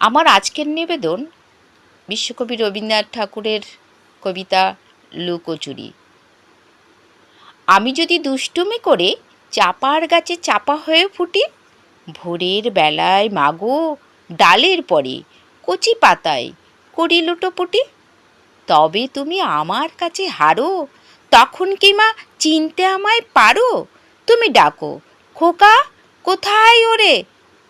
আমার আজকের নিবেদন বিশ্বকবি রবীন্দ্রনাথ ঠাকুরের কবিতা লুকোচুরি। আমি যদি দুষ্টুমি করে চাপার গাছে চাপা হয়ে ফুটি, ভোরের বেলায় মাগো ডালের পরে কচি পাতায় করি লুটোপুটি তবে তুমি আমার কাছে হারো, তখন কি মা চিনতে আমায় পারো? তুমি ডাকো, খোকা, কোথায় ওরে?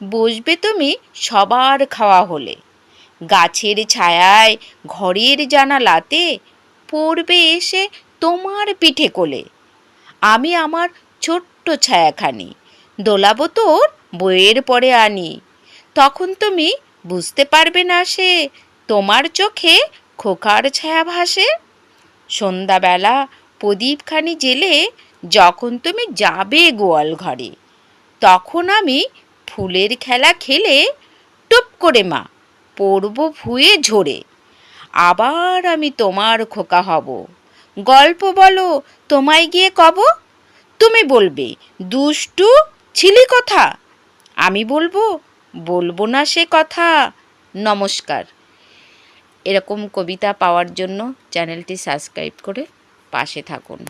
বসবে তুমি সবার খাওয়া হলে। গাছের ছায়ায় ঘরের জানালাতে পড়বে এসে তোমার পিঠে কোলে। আমি আমার ছোট্ট ছায়াখানি, দোলাবো তোর বইয়ের পরে আনি। তখন তুমি বুঝতে পারবে না সে তোমার চোখে খোকার ছায়া ভাসে। সন্ধ্যাবেলা প্রদীপখানি জেলে যখন তুমি যাবে গোয়াল ঘরে তখন আমি ফুলের খেলা খেলে টুপ করে মা, পড়ব ভুয়ে ঝরে। আবার আমি তোমার খোকা হব। গল্প বলো, তোমায় গিয়ে কব? তুমি বলবে, দুষ্টু ছিলি কথা। আমি বলব বলব না সে কথা। নমস্কার। এরকম কবিতা পাওয়ার জন্য চ্যানেলটি সাবস্ক্রাইব করে পাশে থাকুন।